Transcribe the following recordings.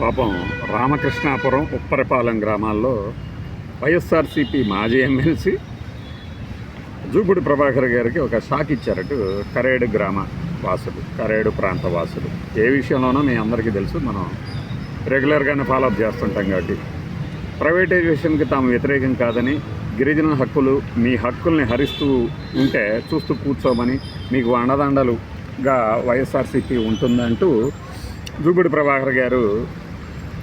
పాపం రామకృష్ణాపురం ఉప్పరపాలెం గ్రామాల్లో వైఎస్ఆర్సీపీ మాజీ ఎమ్మెల్సీ జూపుడి ప్రభాకర్ గారికి ఒక షాక్ ఇచ్చారట కరేడు గ్రామ వాసులు కరేడు ప్రాంత వాసులు. ఏ విషయంలోనో మీ అందరికీ తెలుసు మనం రెగ్యులర్గానే ఫాలోఅప్ చేస్తుంటాం కాబట్టి. ప్రైవేటైజేషన్కి తాము వ్యతిరేకం కాదని గిరిజన హక్కులు మీ హక్కుల్ని హరిస్తూ ఉంటే చూస్తూ కూర్చోమని మీకు అండదండలుగా వైఎస్ఆర్సీపీ ఉంటుందంటూ జూబుడి ప్రభాకర్ గారు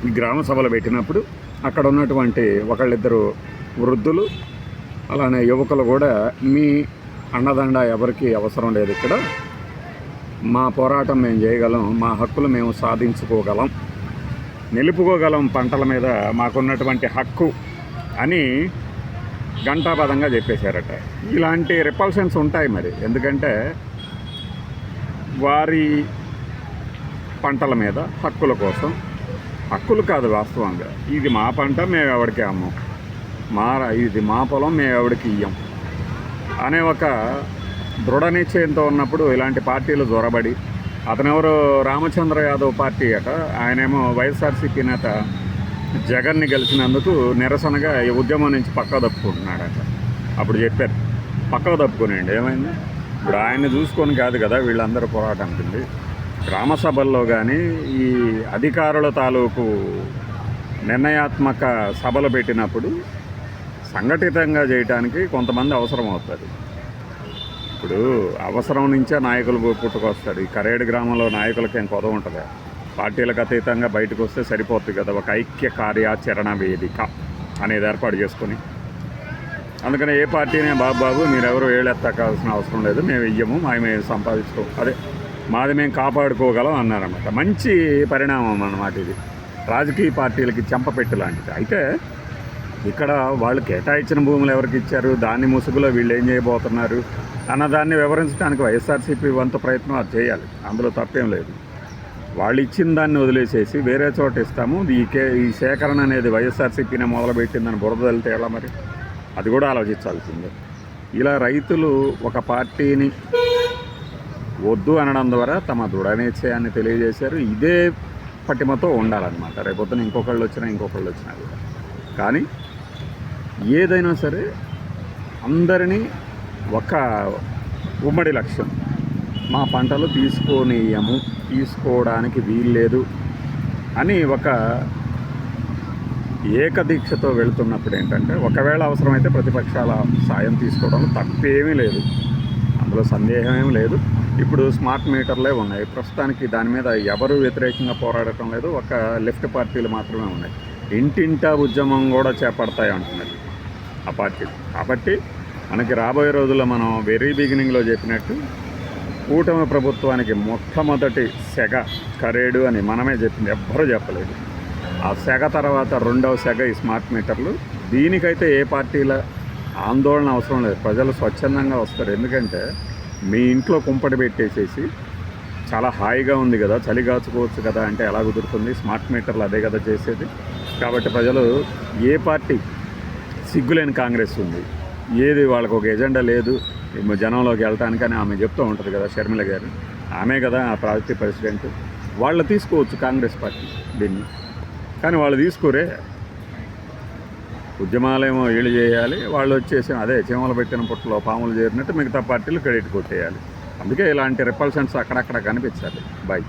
ఈ గ్రామ సభలు పెట్టినప్పుడు అక్కడ ఉన్నటువంటి ఒకళ్ళిద్దరు వృద్ధులు అలానే యువకులు కూడా మీ అండదండ ఎవరికి అవసరం లేదు ఇక్కడ. మా పోరాటం మేము చేయగలం మా హక్కులు మేము సాధించుకోగలం నిలుపుకోగలం పంటల మీద మాకున్నటువంటి హక్కు అని ఘంటాపదంగా చెప్పేశారట. ఇలాంటి రిపల్షన్స్ ఉంటాయి మరి. ఎందుకంటే వారి పంటల మీద హక్కుల కోసం. హక్కులు కాదు వాస్తవంగా. ఇది మా పంట మేము ఎవరికి అమ్మం. మా ఇది మా పొలం మేము ఎవరికి ఇయ్యం. అనే ఒక దృఢ నిశ్చయంతో ఉన్నప్పుడు ఇలాంటి పార్టీలు దొరబడి అతనెవరు రామచంద్ర యాదవ్ పార్టీ అట ఆయనేమో వైఎస్ఆర్సీపీ నేత జగన్ని గెలిచినందుకు నిరసనగా ఈ ఉద్యమం నుంచి పక్క తప్పుకుంటున్నాడట. అప్పుడు చెప్పారు పక్క తప్పుకునేయండి. ఏమైంది? ఇప్పుడు ఆయన్ని చూసుకొని కాదు కదా వీళ్ళందరూ పోరాటానికి ఉంది. గ్రామ సభల్లో కానీ ఈ అధికారుల తాలూకు నిర్ణయాత్మక సభలు పెట్టినప్పుడు సంఘటితంగా చేయటానికి కొంతమంది అవసరం అవుతుంది ఇప్పుడు అవసరం నుంచే నాయకులు పుట్టుకొస్తాడు ఈ కరేడు గ్రామంలో నాయకులకి ఏం కొదవ ఉంటుంది? పార్టీలకు అతీతంగా బయటకు వస్తే సరిపోతుంది కదా ఒక ఐక్య కార్యాచరణ వేదిక అనేది ఏర్పాటు చేసుకొని. అందుకని ఏ పార్టీనే బాబు బాబు మీరెవరు ఏళ్ళెత్తకాల్సిన అవసరం లేదు మేము ఇయ్యము మేము మేము సంపాదించుకో అదే. మాది మేము కాపాడుకోగలం అన్నారన్నమాట. మంచి పరిణామం అన్నమాట ఇది. రాజకీయ పార్టీలకి చెంపపెట్టు లాంటిది. అయితే ఇక్కడ వాళ్ళు కేటాయించిన భూములు ఎవరికి ఇచ్చారు? దాన్ని ముసుగులో వీళ్ళు ఏం చేయబోతున్నారు? అన్నదాన్ని వివరించడానికి వైఎస్ఆర్సీపీ వంత ప్రయత్నం అది చేయాలి. అందులో తప్పేం లేదు. వాళ్ళు ఇచ్చిన దాన్ని వదిలేసేసి వేరే చోట ఇస్తాము. ఈ కే ఈ సేకరణ అనేది వైఎస్ఆర్సీపీనే మొదలుపెట్టిందని బురద వెళ్తే ఎలా మరి? అది కూడా ఆలోచించాల్సిందే. ఇలా రైతులు ఒక పార్టీని వద్దు అనడం ద్వారా తమ దృఢ నిశ్చయాన్ని తెలియజేశారు. ఇదే పటిమతో ఉండాలన్నమాట. రేపొద్దున ఇంకొకళ్ళు వచ్చినా ఇంకొకళ్ళు వచ్చినా కూడా. కానీ ఏదైనా సరే అందరినీ ఒక ఉమ్మడి లక్ష్యం. మా పంటలు తీసుకోనీయము తీసుకోవడానికి వీల్లేదు అని ఒక ఏకదీక్షతో వెళుతున్నప్పుడు ఏంటంటే ఒకవేళ అవసరమైతే ప్రతిపక్షాల సాయం తీసుకోవడంలో తప్పేమీ లేదు. అందులో సందేహం ఏమీ లేదు. ఇప్పుడు స్మార్ట్ మీటర్లే ఉన్నాయి. ప్రస్తుతానికి దాని మీద ఎవరు వ్యతిరేకంగా పోరాడటం లేదు. ఒక లెఫ్ట్ పార్టీలు మాత్రమే ఉన్నాయి. ఇంటింటా ఉద్యమం కూడా చేపడతాయి అంటున్నారు ఆ పార్టీలు కాబట్టి మనకి రాబోయే రోజుల్లో మనం వెరీ బిగినింగ్లో చెప్పినట్టు కూటమి ప్రభుత్వానికి మొట్టమొదటి సెగ కరేడు అని మనమే చెప్పింది. ఎవ్వరూ చెప్పలేదు. ఆ సెగ తర్వాత రెండవ సెగ ఈ స్మార్ట్ మీటర్లు. దీనికైతే ఏ పార్టీల ఆందోళన అవసరం లేదు. ప్రజలు స్వచ్ఛందంగా వస్తారు. ఎందుకంటే మీ ఇంట్లో కుంపటి పెట్టేసేసి చాలా హాయిగా ఉంది కదా చలి కాచుకోవచ్చు కదా అంటే ఎలా కుదురుతుంది? స్మార్ట్ మీటర్లు అదే కదా చేసేది. కాబట్టి ప్రజలు ఏ పార్టీ సిగ్గులేని కాంగ్రెస్ ఉంది. ఏది వాళ్ళకు ఒక ఎజెండా లేదు. జనంలోకి వెళ్ళటానికని ఆమె చెప్తూ ఉంటుంది కదా షర్మిల గారు. ఆమె కదా ఆ ప్రాజెక్ట్ ప్రెసిడెంట్. వాళ్ళు తీసుకోవచ్చు కాంగ్రెస్ పార్టీ దీన్ని. కానీ వాళ్ళు తీసుకోరే ఉద్యమాలేమో వీళ్ళు చేయాలి వాళ్ళు వచ్చేసి అదే చీమలు పెట్టిన పుట్టలో పాములు చేరినట్టు మిగతా పార్టీలు క్రెడిట్ కొట్టేయాలి. అందుకే ఇలాంటి రిపల్షన్స్ అక్కడక్కడ కనిపించాలి. బాయ్